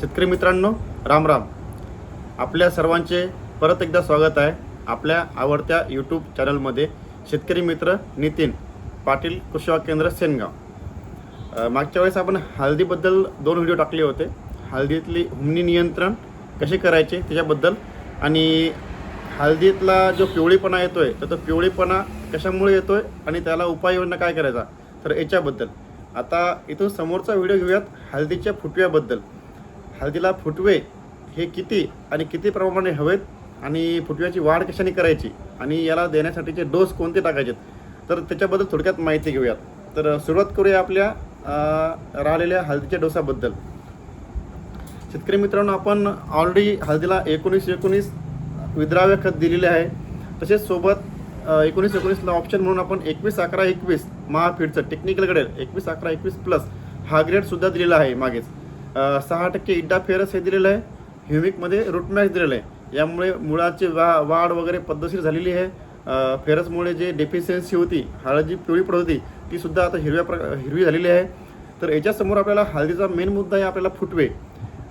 शेतकरी मित्रांनो राम राम. आपल्या सर्वांचे परत एकदा स्वागत आहे आपल्या आवडत्या यूट्यूब चॅनलमध्ये शेतकरी मित्र नितीन पाटील कृषी केंद्र सेनगाव. मागच्या वेळेस आपण हळदीबद्दल दोन व्हिडिओ टाकले होते. हळदीतली हुमणी नियंत्रण कसे करायचे त्याच्याबद्दल आणि हळदीतला जो पिवळीपणा येतोय तर तो पिवळीपणा कशामुळे येतोय आणि त्याला उपाययोजना काय करायचा तर याच्याबद्दल. आता इथून समोरचा व्हिडिओ घेऊयात हळदीच्या फुटव्याबद्दल. हळदीला फुटवे हे किती आणि किती प्रमाणे हवेत आणि फुटव्याची वाढ कशाने करायची आणि याला देण्यासाठीचे डोस कोणते टाकायचे? तर त्याच्याबद्दल थोडक्यात माहिती घेऊयात. तर सुरुवात करूया आपल्या राहिलेल्या हळदीच्या डोसाबद्दल. शेतकरी मित्रांनो आपण ऑलरेडी हळदीला एकोणीस एकोणीस विद्राव्य खत दिलेले आहे. तसेच सोबत एकोणीस एकोणीसला ऑप्शन म्हणून आपण एकवीस अकरा एकवीस महाफीडचं टेक्निकल ग्रेड एकवीस अकरा एकवीस प्लस हा ग्रेडसुद्धा दिलेला आहे मागेच. सहा टक्के इड्डा फेरस हे दिलेलं आहे. ह्युमिकमध्ये रूटमॅक्स दिलेलं आहे. यामुळे मुळाची वा वाढ वगैरे पद्धतशीर झालेली आहे. फेरसमुळे जे डेफिशियन्सी होती हळद जी पिवळी पडत होती ती सुद्धा आता हिरव्या प्र हिरवी झालेली आहे. तर याच्यासमोर आपल्याला हळदीचा मेन मुद्दा आहे आपल्याला फुटवे.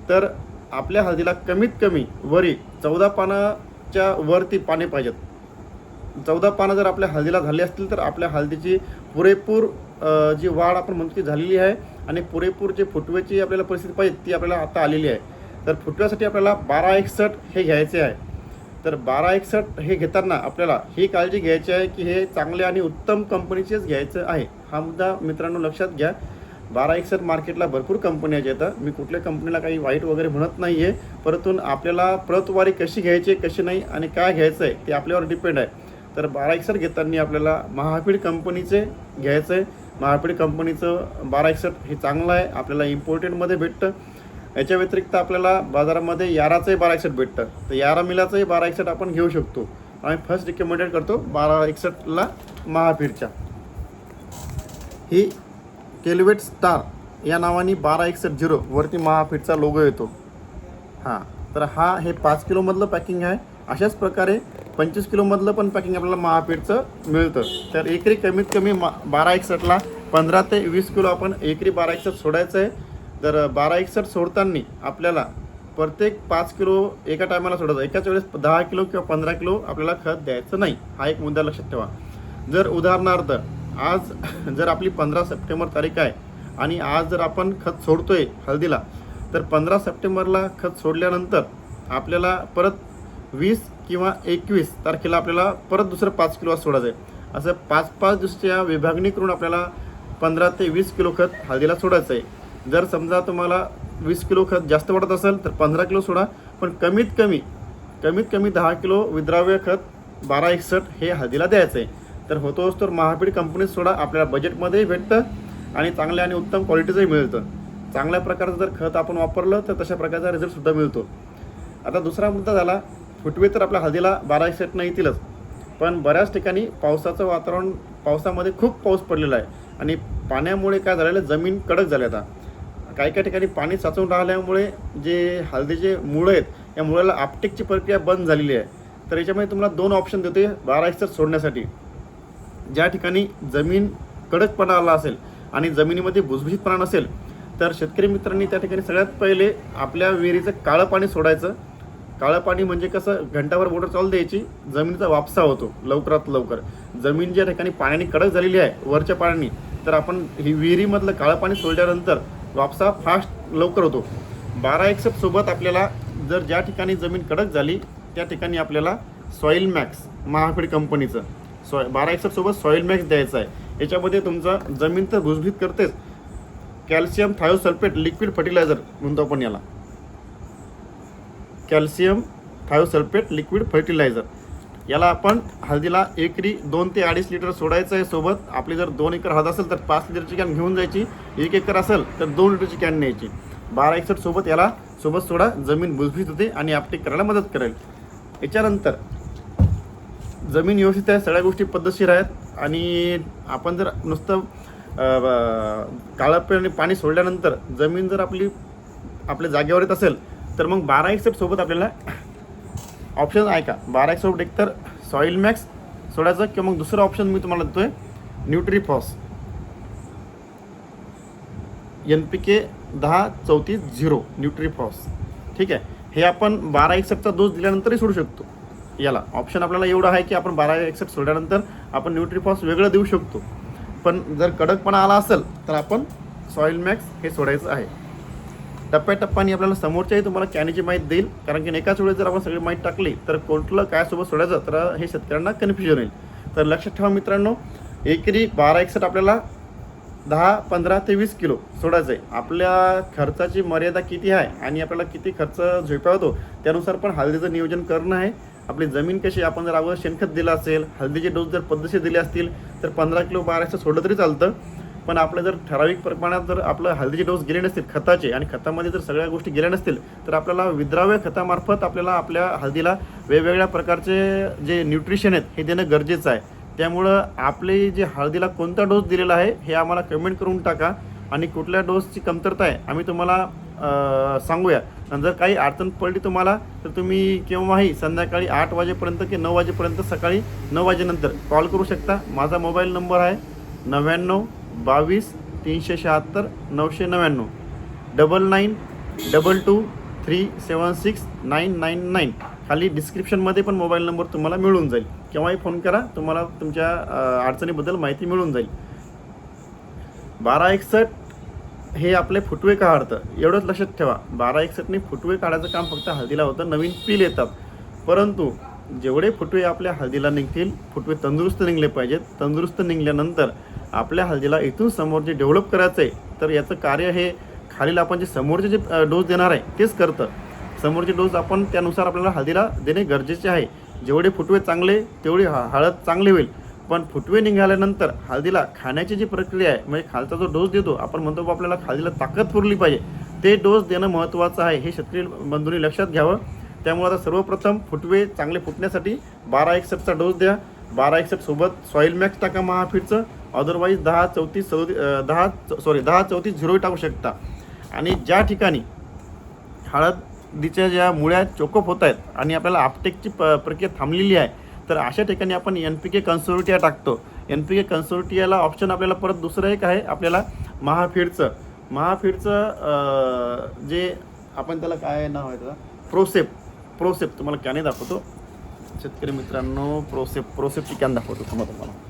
तर आपल्या हळदीला कमीत कमी वरी चौदा पानाच्या वरती पाने पाहिजेत. चौदा पानं जर आपल्या हळदीला झाली असतील तर आपल्या हळदीची पुरेपूर जी वाढ आपण म्हणतो ती झालेली आहे. आणि पुरेपूर जे फुटव्याची आपल्याला परिस्थिती पाहिजे ती आपल्याला आता आलेली आहे. तर फुटव्यासाठी आपल्याला बारा एकसठ हे घ्यायचे आहे. तर बारा एकसठ हे घेताना आपल्याला ही काळजी घ्यायची आहे की हे चांगले आणि उत्तम कंपनीचेच घ्यायचं आहे. हा मुद्दा मित्रांनो लक्षात घ्या. बारा एकसठ मार्केटला भरपूर कंपन्या येतात मी कुठल्या कंपनीला काही वाईट वगैरे म्हणत नाही आहे परंतु आपल्याला प्रतवारी कशी घ्यायची कशी नाही आणि काय घ्यायचं आहे ते आपल्यावर डिपेंड आहे. तर बारा एकसठ घेताना आपल्याला महापीड कंपनीचे घ्यायचं आहे. महापीड कंपनीचं बारा एकसष्ट हे चांगलं आहे. आपल्याला इम्पोर्टेडमध्ये भेटतं. याच्या व्यतिरिक्त आपल्याला बाजारामध्ये याराचंही बारा एकसष्ट भेटतं. तर यारा मिलाचंही बारा एकसष्ट आपण घेऊ शकतो. आम्ही फर्स्ट रिकमेंडेड करतो बारा एकसष्टला महापीडच्या ही केलवेट स्टार या नावाने बारा एकसष्ट झिरो वरती महाफीटचा लोगो येतो. हां तर हा हे पाच किलोमधलं पॅकिंग आहे. अशाच प्रकारे पंचवीस किलोमधलं पण पॅकिंग आपल्याला महापीठचं मिळतं. तर एकरी कमीत कमी मा बारा एकसष्टला पंधरा ते वीस किलो आपण एकरी बारा एकसष्ट सोडायचं आहे तर बारा एकसष्ट सोडताना आपल्याला प्रत्येक पाच किलो एका टायमाला सोडायचं. एकाच वेळेस दहा किलो किंवा पंधरा किलो आपल्याला खत द्यायचं नाही. हा एक मुद्दा लक्षात ठेवा. जर उदाहरणार्थ आज जर आपली पंधरा सप्टेंबर तारीख आहे आणि आज जर आपण खत सोडतोय हळदीला तर पंधरा सप्टेंबरला खत सोडल्यानंतर आपल्याला परत वीस किंवा एकवीस तारखेला आपल्याला परत दुसरं पाच किलो सोडायचं आहे असं पाच पाच दिवसाच्या विभागणी करून आपल्याला पंधरा ते वीस किलो खत हळदीला सोडायचं आहे. जर समजा तुम्हाला वीस किलो खत जास्त वाटत असेल तर पंधरा किलो सोडा. पण कमीत कमी कमीत कमी दहा किलो विद्राव्य खत बारा एकसठ हे हळदीला द्यायचं आहे तर होतोच तर महापीड कंपनीत सोडा. आपल्याला बजेटमध्येही भेटतं आणि चांगल्या आणि उत्तम क्वालिटीचंही मिळतं. चांगल्या प्रकारचं जर खत आपण वापरलं तर तशा प्रकारचा रिझल्टसुद्धा मिळतो. आता दुसरा मुद्दा झाला फुटवे तर आपल्या हळदीला बारा एकसष्टनं येतीलच. पण बऱ्याच ठिकाणी पावसाचं वातावरण पावसामध्ये खूप पाऊस पडलेला आहे. आणि पाण्यामुळे काय झालेलं जमीन कडक झाली आता. काही काही ठिकाणी पाणी साचून राहिल्यामुळे जे हळदीचे मुळं आहेत या मुळाला आपटेकची प्रक्रिया बंद झालेली आहे. तर याच्यामध्ये तुम्हाला दोन ऑप्शन देते बारा एकसष्ट सोडण्यासाठी. ज्या ठिकाणी जमीन कडकपणा आला असेल आणि जमिनीमध्ये भुसभुशीतपणा नसेल तर शेतकरी मित्रांनी त्या ठिकाणी सगळ्यात पहिले आपल्या विहिरीचं काळं पाणी सोडायचं. काळं पाणी म्हणजे कसं घंटाभर मोटर चालू द्यायची जमिनीचा वापसा होतो लवकरात लवकर. जमीन ज्या ठिकाणी पाण्याने कडक झालेली आहे वरच्या पाण्याने तर आपण ही विहिरीमधलं काळं पाणी सोडल्यानंतर वापसा फास्ट लवकर होतो. बारा एकसष्ट सोबत आपल्याला जर ज्या ठिकाणी जमीन कडक झाली त्या ठिकाणी आपल्याला सॉईल मॅक्स महाफेड कंपनीचं सॉय बारा एकसष्ट सोबत सॉईल मॅक्स द्यायचं आहे. याच्यामध्ये तुमचं जमीन तर भुसभीत करतेच. कॅल्शियम थायोसल्फेट लिक्विड फर्टिलायझर म्हणतो आपण याला. Calcium thiosulphate liquid fertiliser. याला आपण हळदीला एकरी दोन ते अडीच लिटर सोडायचं आहे सोबत. आपली जर दोन एकर हळद असेल तर पाच लिटरची कॅन घेऊन जायची. एक एकर असेल तर दोन लिटरची कॅन न्यायची. बारा एकसठ सोबत याला सोबत सोडा. जमीन भुसभीत होते आणि आपटी करायला मदत करेल. याच्यानंतर जमीन व्यवस्थित आहे. सगळ्या गोष्टी पद्धतशीर आहेत. आणि आपण जर नुसतं अ, पाणी सोडल्यानंतर जमीन जर आपली आपल्या जागेवर येत असेल तर मग बारा एक सोबत आपल्याला ऑप्शन आहे का? बारा एक सोबत एकतर सॉईल मॅक्स सोडायचं किंवा मग दुसरं ऑप्शन मी तुम्हाला देतोय न्यूट्रीफॉस एन पी के दहा चौतीस झिरो न्यूट्रीफॉस ठीक आहे? हे आपण बारा एक्सेप्टचा डोस दिल्यानंतरही सोडू शकतो. याला ऑप्शन आपल्याला एवढं आहे की आपण बारा एक्सेप्ट सोडल्यानंतर आपण न्यूट्रीफॉस वेगळं देऊ शकतो. पण जर कडकपणा आला असेल तर आपण सॉईल मॅक्स हे सोडायचं आहे. टप्प्याटप्प्याने आपल्याला समोरच्याही तुम्हाला कॅनीची माहिती देईल. कारण की एकाच वेळेस जर आपण सगळी माहिती टाकली तर कुठलं काय सोबत सोडायचं तर हे शेतकऱ्यांना कन्फ्युजन होईल. तर लक्षात ठेवा मित्रांनो एकरी बारा एकसठ आपल्याला दहा पंधरा ते वीस किलो सोडायचं आहे आपल्या खर्चाची मर्यादा किती आहे आणि आपल्याला किती खर्च झोपावतो त्यानुसार पण हळदीचं नियोजन करणं आहे. आपली जमीन कशी आपण जर अगोदर शेणखत दिलं असेल हळदीचे डोस जर पद्धतशीर दिले असतील तर पंधरा किलो बारा एकसठ सोडलं तरी चालतं. पण आपलं जर ठराविक प्रमाणात जर आपलं हळदीचे डोस गेले नसतील खताचे आणि खतामध्ये जर सगळ्या गोष्टी गेल्या नसतील तर आपल्याला विद्राव्य खतामार्फत आपल्याला आपल्या हळदीला वेगवेगळ्या प्रकारचे जे न्यूट्रिशन आहेत हे देणं गरजेचं आहे. त्यामुळं आपले जे हळदीला कोणता डोस दिलेला आहे हे आम्हाला कमेंट करून टाका. आणि कुठल्या डोसची कमतरता आहे आम्ही तुम्हाला सांगूया. आणि जर काही अडचण पडली तुम्हाला तर तुम्ही केव्हाही संध्याकाळी आठ वाजेपर्यंत की नऊ वाजेपर्यंत सकाळी नऊ वाजेनंतर कॉल करू शकता. माझा मोबाईल नंबर आहे नव्याण्णव बावीस तीनशे शहात्तर नऊशे नव्याण्णव. Double nine double two three seven six nine nine nine. खाली डिस्क्रिप्शनमध्ये पण मोबाईल नंबर तुम्हाला मिळून जाईल. केव्हाही फोन करा तुम्हाला तुमच्या अडचणीबद्दल माहिती मिळून जाईल. बारा एकसठ हे आपले फुटवे काढतं. एवढंच लक्षात ठेवा. बारा एकसठने फुटवे काढायचं काम फक्त हळदीला होतं. नवीन पील येतात. परंतु जेवढे फुटवे आपल्या हळदीला निघतील फुटवे तंदुरुस्त निघले पाहिजेत. तंदुरुस्त निघल्यानंतर आपल्या हळदीला इथून समोर जे डेव्हलप करायचं आहे तर याचं कार्य हे खालील आपण जे समोरचे जे डोस देणार आहे तेच करतं. समोरचे डोस आपण त्यानुसार आपल्याला हळदीला देणे गरजेचे आहे. जेवढे फुटवे चांगले तेवढी हळद चांगली होईल. पण फुटवे निघाल्यानंतर हळदीला खाण्याची जी प्रक्रिया आहे म्हणजे खालचा जो डोस देतो आपण म्हणतो बा आपल्याला हळदीला ताकद पुरली पाहिजे. ते डोस देणं महत्त्वाचं आहे हे शेतकरी बंधूंनी लक्षात घ्यावं. त्यामुळे आता सर्वप्रथम फुटवे चांगले फुटण्यासाठी बारा एकसठचा डोस द्या. बारा एकसठ सॉईल मॅक्स टाका महाफीटचं अदरवाईज दहा चौतीस चौतीस दहा सॉरी दहा चौतीस झिरो टाकू शकता. आणि ज्या ठिकाणी हळदीच्या ज्या मुळ्या चोकअप होत आहेत आणि आपल्याला आपटेकची प प्रक्रिया थांबलेली आहे तर अशा ठिकाणी आपण एन पी के कन्सोर्टिया टाकतो. एन पी के कन्सोर्टियाला ऑप्शन आपल्याला परत दुसरं एक आहे आपल्याला महाफीडचं. महाफीडचं जे आपण त्याला काय नाव आहे त्याला प्रोसेप प्रोसेप तुम्हाला कॅने दाखवतो. शेतकरी मित्रांनो प्रोसेप प्रोसेपची कॅन दाखवतो. तुम्हाला तुम्हाला.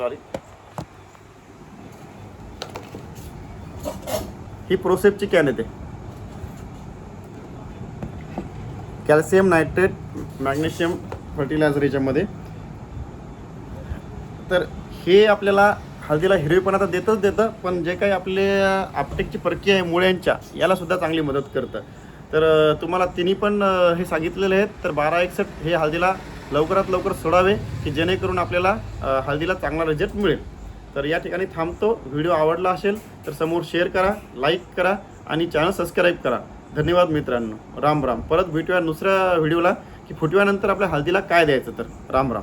सॉरी ही प्रोसेपची कॅन येते. कॅल्शियम नायट्रेट मॅग्नेशियम फर्टिलायझर याच्यामध्ये. तर हे आपल्याला हळदीला हिरवेपणा तर देतच देतं पण जे काही आपले आपटेकची प्रक्रिया आहे मुळ्यांच्या याला सुद्धा चांगली मदत करतं. तर तुम्हाला तिन्ही पण हे सांगितलेले आहेत तर बारा एकसठ हे हळदीला लवकरात लवकर सोडावे की जेणेकरून आपल्याला हळदीला चांगला रिझल्ट मिळेल. तर या ठिकाणी थांबतो. व्हिडिओ आवडला असेल तर समोर शेअर करा लाईक करा आणि चॅनल सबस्क्राईब करा. धन्यवाद मित्रांनो. राम राम. परत भेटूया दुसऱ्या व्हिडिओला की फुटव्यानंतर आपल्या हळदीला काय द्यायचं तर? राम राम.